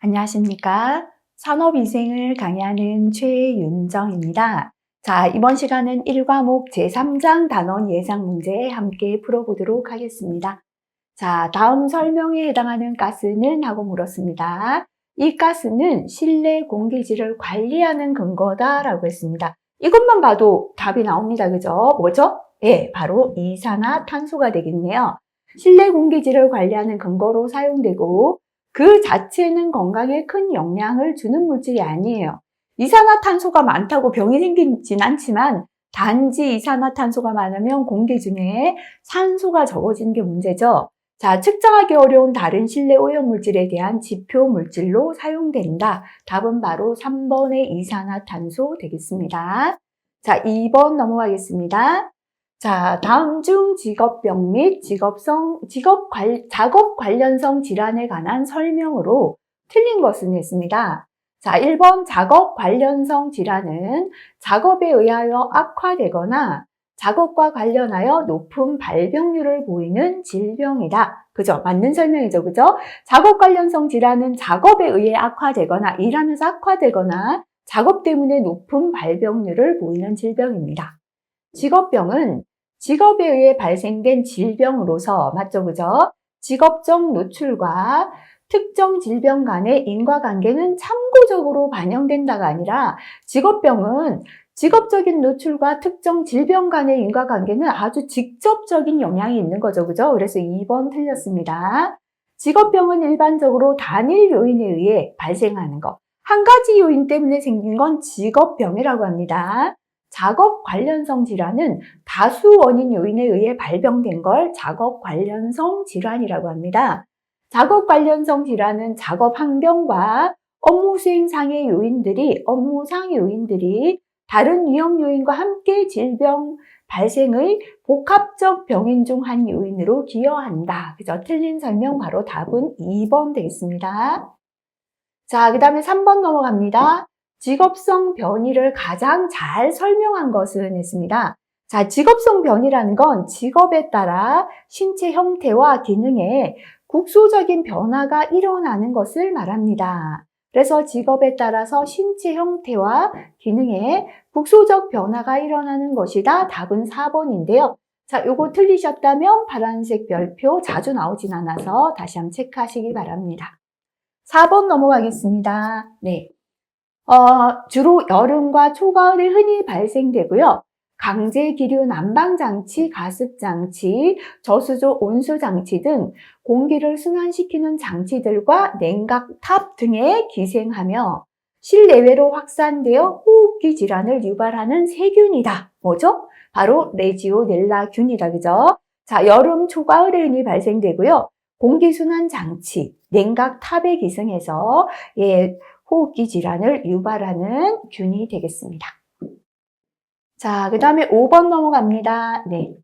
안녕하십니까. 산업위생을 강의하는 최윤정입니다. 자, 이번 시간은 1과목 제3장 단원 예상 문제 함께 풀어보도록 하겠습니다. 자, 다음 설명에 해당하는 가스는 하고 물었습니다. 이 가스는 실내 공기질을 관리하는 근거다라고 했습니다. 이것만 봐도 답이 나옵니다. 그죠? 뭐죠? 예, 바로 이산화탄소가 되겠네요. 실내 공기질을 관리하는 근거로 사용되고 그 자체는 건강에 큰 영향을 주는 물질이 아니에요. 이산화탄소가 많다고 병이 생기진 않지만 단지 이산화탄소가 많으면 공기 중에 산소가 적어지는 게 문제죠. 자, 측정하기 어려운 다른 실내 오염물질에 대한 지표 물질로 사용된다. 답은 바로 3번의 이산화탄소 되겠습니다. 자, 2번 넘어가겠습니다. 자, 다음 중 직업병 및 직업성, 직업 관, 작업 관련성 질환에 관한 설명으로 틀린 것은 했습니다. 자, 1번 작업 관련성 질환은 작업에 의하여 악화되거나 작업과 관련하여 높은 발병률을 보이는 질병이다. 그죠? 맞는 설명이죠. 그죠? 작업 관련성 질환은 작업에 의해 악화되거나 일하면서 악화되거나 작업 때문에 높은 발병률을 보이는 질병입니다. 직업병은 직업에 의해 발생된 질병으로서 맞죠? 그죠? 직업적 노출과 특정 질병 간의 인과관계는 참고적으로 반영된다가 아니라 직업병은 직업적인 노출과 특정 질병 간의 인과관계는 아주 직접적인 영향이 있는 거죠. 그죠? 그래서 2번 틀렸습니다. 직업병은 일반적으로 단일 요인에 의해 발생하는 것. 한 가지 요인 때문에 생긴 건 직업병이라고 합니다. 작업 관련성 질환은 다수 원인 요인에 의해 발병된 걸 작업 관련성 질환이라고 합니다. 작업 관련성 질환은 작업 환경과 업무 수행 상의 요인들이, 업무상 요인들이 다른 위험 요인과 함께 질병 발생의 복합적 병인 중 한 요인으로 기여한다. 그죠? 틀린 설명 바로 답은 2번 되겠습니다. 자, 그 다음에 3번 넘어갑니다. 직업성 변이를 가장 잘 설명한 것은 했습니다. 자, 직업성 변이라는 건 직업에 따라 신체 형태와 기능에 국소적인 변화가 일어나는 것을 말합니다. 그래서 직업에 따라서 신체 형태와 기능에 국소적 변화가 일어나는 것이다. 답은 4번인데요. 자, 요거 틀리셨다면 파란색 별표 자주 나오진 않아서 다시 한번 체크하시기 바랍니다. 4번 넘어가겠습니다. 네. 어, 주로 여름과 초가을에 흔히 발생되고요. 강제 기류 난방 장치, 가습 장치, 저수조 온수 장치 등 공기를 순환시키는 장치들과 냉각탑 등에 기생하며 실내외로 확산되어 호흡기 질환을 유발하는 세균이다. 뭐죠? 바로 레지오넬라균이다. 그죠? 자, 여름, 초가을에 흔히 발생되고요. 공기순환 장치, 냉각 탑에 기생해서 예, 호흡기 질환을 유발하는 균이 되겠습니다. 자, 그 다음에 5번 넘어갑니다. 네.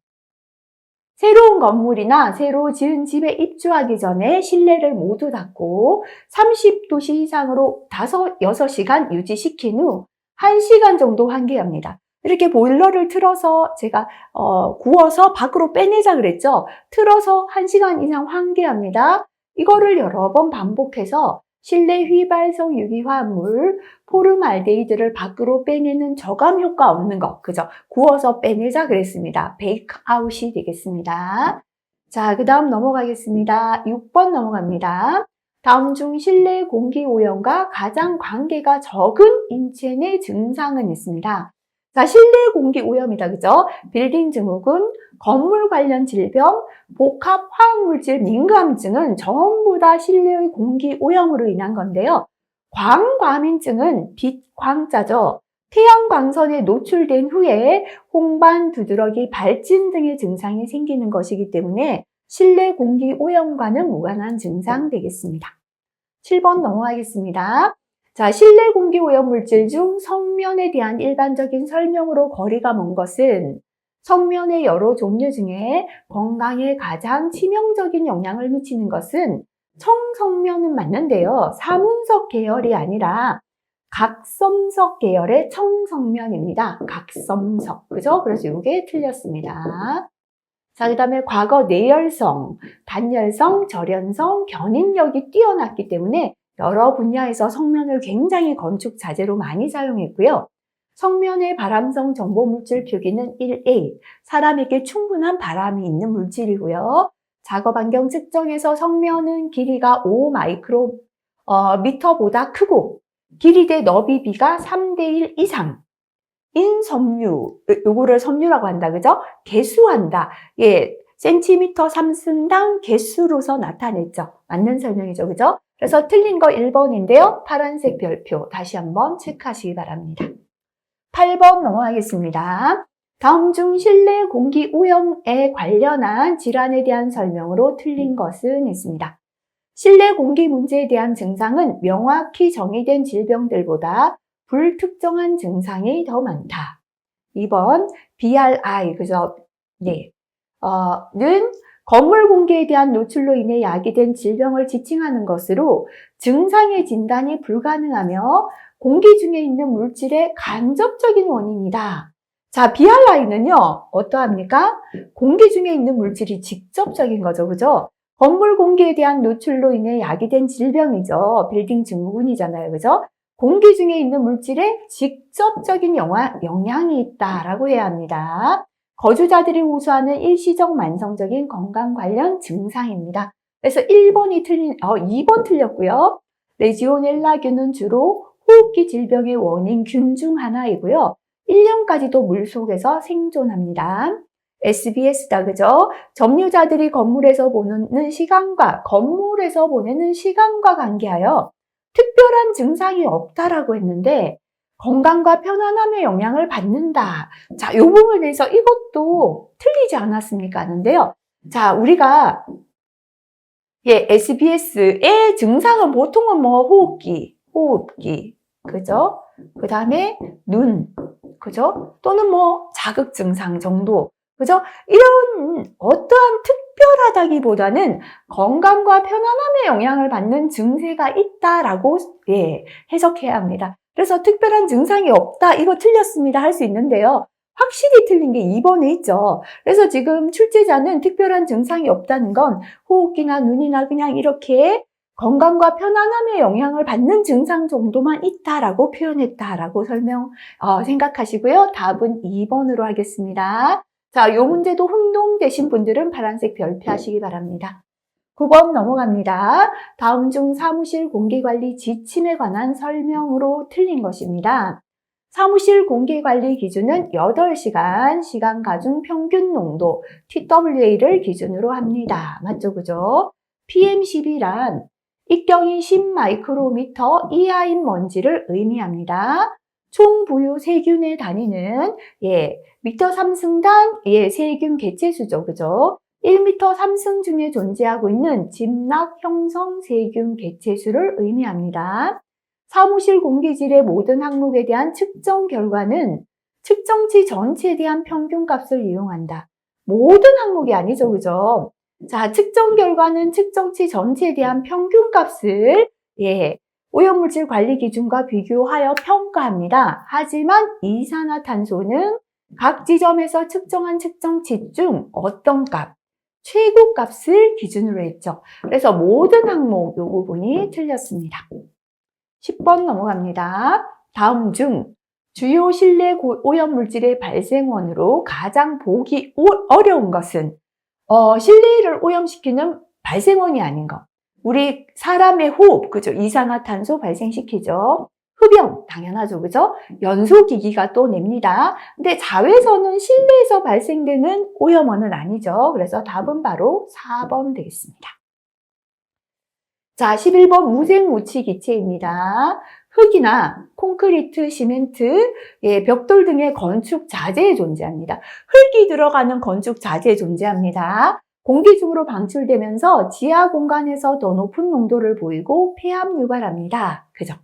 새로운 건물이나 새로 지은 집에 입주하기 전에 실내를 모두 닫고 30도씨 이상으로 5, 6시간 유지시킨 후 1시간 정도 환기합니다. 이렇게 보일러를 틀어서 제가 어, 구워서 밖으로 빼내자 그랬죠. 틀어서 1시간 이상 환기합니다. 이거를 여러 번 반복해서 실내 휘발성 유기화합물 포름알데히드를 밖으로 빼내는 저감 효과 없는 것, 그죠? 구워서 빼내자 그랬습니다. 베이크 아웃이 되겠습니다. 자, 그 다음 넘어가겠습니다. 6번 넘어갑니다. 다음 중 실내 공기 오염과 가장 관계가 적은 인체 내 증상은 있습니다. 자, 실내 공기 오염이다. 그죠? 빌딩 증후군, 건물 관련 질병, 복합 화학물질 민감증은 전부 다 실내의 공기 오염으로 인한 건데요. 광과민증은 빛 광자죠. 태양 광선에 노출된 후에 홍반, 두드러기, 발진 등의 증상이 생기는 것이기 때문에 실내 공기 오염과는 무관한 증상 되겠습니다. 7번 넘어가겠습니다. 자, 실내 공기 오염 물질 중 성면에 대한 일반적인 설명으로 거리가 먼 것은 성면의 여러 종류 중에 건강에 가장 치명적인 영향을 미치는 것은 청성면은 맞는데요. 사문석 계열이 아니라 각섬석 계열의 청성면입니다. 각섬석. 그죠? 그래서 이게 틀렸습니다. 자, 그 다음에 과거 내열성, 단열성, 절연성, 견인력이 뛰어났기 때문에 여러 분야에서 성면을 굉장히 건축 자재로 많이 사용했고요. 성면의 바람성 정보 물질 표기는 1A, 사람에게 충분한 바람이 있는 물질이고요. 작업 환경 측정에서 성면은 길이가 5 마이크로 어, 미터보다 크고 길이 대 너비 비가 3대1 이상. 인 섬유, 요거를 섬유라고 한다, 그죠? 개수한다. 예, 센티미터 삼순당 개수로서 나타냈죠. 맞는 설명이죠, 그죠? 그래서 틀린 거 1번인데요. 파란색 별표 다시 한번 체크하시기 바랍니다. 8번 넘어가겠습니다. 다음 중 실내 공기 오염에 관련한 질환에 대한 설명으로 틀린 것은 있습니다. 실내 공기 문제에 대한 증상은 명확히 정의된 질병들보다 불특정한 증상이 더 많다. 2번 BRI 그죠? 네. 어, 는 건물 공기에 대한 노출로 인해 야기된 질병을 지칭하는 것으로 증상의 진단이 불가능하며 공기 중에 있는 물질의 간접적인 원인이다. 자, BRI는요, 어떠합니까? 공기 중에 있는 물질이 직접적인 거죠, 그죠? 건물 공기에 대한 노출로 인해 야기된 질병이죠. 빌딩 증후군이잖아요, 그죠? 공기 중에 있는 물질에 직접적인 영향이 있다라고 해야 합니다. 거주자들이 호소하는 일시적 만성적인 건강 관련 증상입니다. 그래서 1번이 틀린, 어, 2번 틀렸고요. 레지오넬라균은 주로 호흡기 질병의 원인 균 중 하나이고요. 1년까지도 물 속에서 생존합니다. SBS다, 그죠? 점유자들이 건물에서 보는 시간과 건물에서 보내는 시간과 관계하여 특별한 증상이 없다라고 했는데 건강과 편안함에 영향을 받는다. 자, 이 부분에 대해서 이것도 틀리지 않았습니까? 하는데요. 자, 우리가 예, SBS의 증상은 보통은 뭐 호흡기, 호흡기, 그죠? 그 다음에 눈, 그죠? 또는 뭐 자극 증상 정도, 그죠? 이런 어떠한 특별하다기보다는 건강과 편안함에 영향을 받는 증세가 있다라고 예, 해석해야 합니다. 그래서 특별한 증상이 없다, 이거 틀렸습니다 할 수 있는데요. 확실히 틀린 게 2번에 있죠. 그래서 지금 출제자는 특별한 증상이 없다는 건 호흡기나 눈이나 그냥 이렇게 건강과 편안함에 영향을 받는 증상 정도만 있다라고 표현했다라고 설명, 어, 생각하시고요. 답은 2번으로 하겠습니다. 자, 이 문제도 흥동되신 분들은 파란색 별표 하시기 바랍니다. 9번 넘어갑니다. 다음 중 사무실 공기관리 지침에 관한 설명으로 틀린 것입니다. 사무실 공기관리 기준은 8시간 시간 가중 평균 농도 TWA를 기준으로 합니다. 맞죠? 그죠? PM10이란 입경이 10마이크로미터 이하인 먼지를 의미합니다. 총 부유 세균의 단위는 예, 미터 3승당 예, 세균 개체 수죠. 그죠? 1m 3승 중에 존재하고 있는 집락 형성 세균 개체수를 의미합니다. 사무실 공기질의 모든 항목에 대한 측정 결과는 측정치 전체에 대한 평균값을 이용한다. 모든 항목이 아니죠, 그죠? 자, 측정 결과는 측정치 전체에 대한 평균값을 예, 오염물질 관리 기준과 비교하여 평가합니다. 하지만 이산화탄소는 각 지점에서 측정한 측정치 중 어떤 값, 최고값을 기준으로 했죠. 그래서 모든 항목 이 부분이 틀렸습니다. 10번 넘어갑니다. 다음 중 주요 실내 오염물질의 발생원으로 가장 보기 어려운 것은 어, 실내를 오염시키는 발생원이 아닌 것. 우리 사람의 호흡, 그죠? 이산화탄소 발생시키죠. 흡연, 당연하죠. 그죠? 연소기기가 또 냅니다. 근데 자외선은 실내에서 발생되는 오염원은 아니죠. 그래서 답은 바로 4번 되겠습니다. 자, 11번 무생무치 기체입니다. 흙이나 콘크리트, 시멘트, 예, 벽돌 등의 건축 자재에 존재합니다. 흙이 들어가는 건축 자재에 존재합니다. 공기 중으로 방출되면서 지하 공간에서 더 높은 농도를 보이고 폐암 유발합니다. 그죠?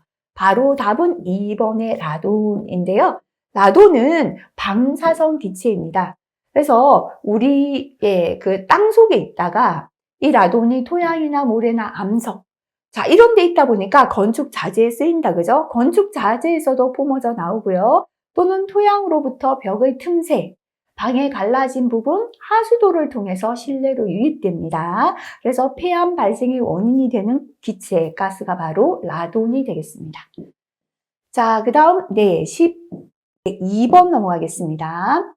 바로 답은 2번의 라돈인데요. 라돈은 방사성 기체입니다. 그래서 우리의 그 땅 속에 있다가 이 라돈이 토양이나 모래나 암석, 자, 이런 데 있다 보니까 건축 자재에 쓰인다, 그죠? 건축 자재에서도 뿜어져 나오고요. 또는 토양으로부터 벽의 틈새, 방에 갈라진 부분 하수도를 통해서 실내로 유입됩니다. 그래서 폐암 발생의 원인이 되는 기체 가스가 바로 라돈이 되겠습니다. 자, 그 다음, 네, 12번 넘어가겠습니다.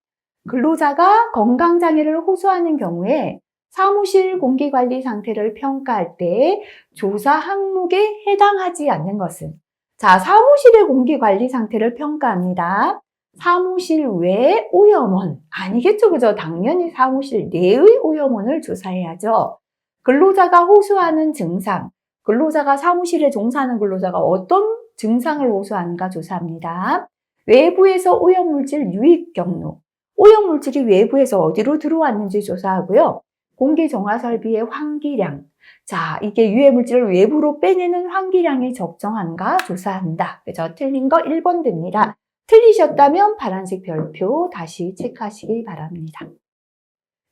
근로자가 건강장애를 호소하는 경우에 사무실 공기 관리 상태를 평가할 때 조사 항목에 해당하지 않는 것은 자, 사무실의 공기 관리 상태를 평가합니다. 사무실 외 오염원 아니겠죠, 그죠? 당연히 사무실 내의 오염원을 조사해야죠. 근로자가 호소하는 증상, 근로자가 사무실에 종사하는 근로자가 어떤 증상을 호소하는가 조사합니다. 외부에서 오염물질 유입 경로, 오염물질이 외부에서 어디로 들어왔는지 조사하고요. 공기 정화 설비의 환기량, 자, 이게 유해물질을 외부로 빼내는 환기량이 적정한가 조사한다. 그죠? 틀린 거 1번 됩니다. 틀리셨다면 파란색 별표 다시 체크하시기 바랍니다.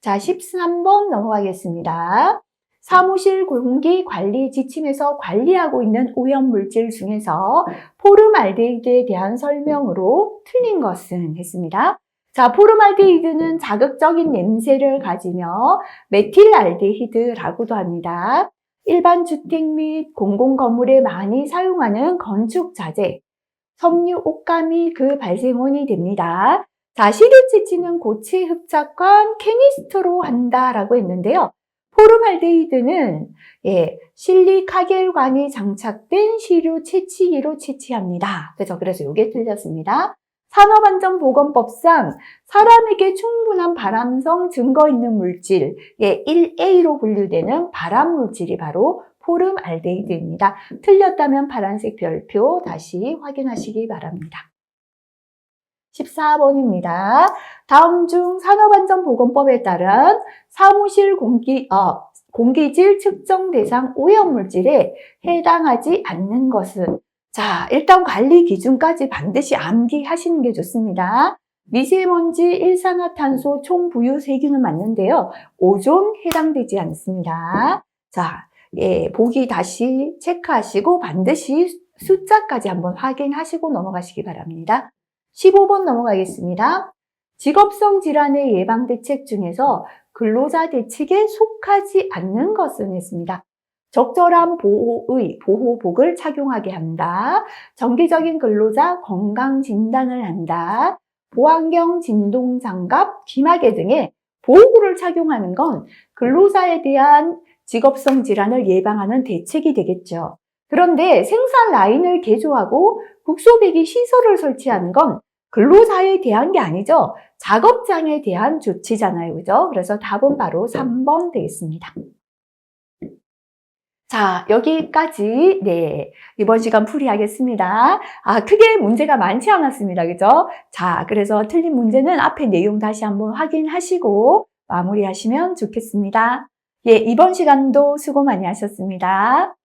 자, 13번 넘어가겠습니다. 사무실 공기 관리 지침에서 관리하고 있는 오염물질 중에서 포름알데히드에 대한 설명으로 틀린 것은 했습니다. 자, 포름알데히드는 자극적인 냄새를 가지며 메틸알데히드라고도 합니다. 일반 주택 및 공공건물에 많이 사용하는 건축 자재, 섬유 옷감이 그 발생원이 됩니다. 자, 시리치치는 고체 흡착관 케미스트로 한다라고 했는데요. 포름알데히드는 예, 실리카겔관이 장착된 시료 채취기로 채취합니다. 그죠? 그래서 이게 틀렸습니다. 산업안전보건법상 사람에게 충분한 발암성 증거 있는 물질, 예, 1A로 분류되는 발암물질이 바로 포름알데히드입니다. 틀렸다면 파란색 별표 다시 확인하시기 바랍니다. 14번입니다. 다음 중 산업안전보건법에 따른 사무실 공기, 어, 공기질 측정 대상 오염물질에 해당하지 않는 것은 자, 일단 관리 기준까지 반드시 암기하시는 게 좋습니다. 미세먼지, 일산화탄소 총 부유 세균은 맞는데요. 오존 해당되지 않습니다. 자, 예, 보기 다시 체크하시고 반드시 숫자까지 한번 확인하시고 넘어가시기 바랍니다. 15번 넘어가겠습니다. 직업성 질환의 예방 대책 중에서 근로자 대책에 속하지 않는 것은 했습니다. 적절한 보호의 보호복을 착용하게 한다. 정기적인 근로자 건강 진단을 한다. 보안경 진동 장갑, 귀마개 등의 보호구를 착용하는 건 근로자에 대한 직업성 질환을 예방하는 대책이 되겠죠. 그런데 생산 라인을 개조하고 국소배기 시설을 설치하는 건 근로자에 대한 게 아니죠. 작업장에 대한 조치잖아요. 그죠? 그래서 답은 바로 3번 되겠습니다. 자, 여기까지, 네, 이번 시간 풀이하겠습니다. 아, 크게 문제가 많지 않았습니다. 그죠? 자, 그래서 틀린 문제는 앞에 내용 다시 한번 확인하시고 마무리하시면 좋겠습니다. 예, 이번 시간도 수고 많이 하셨습니다.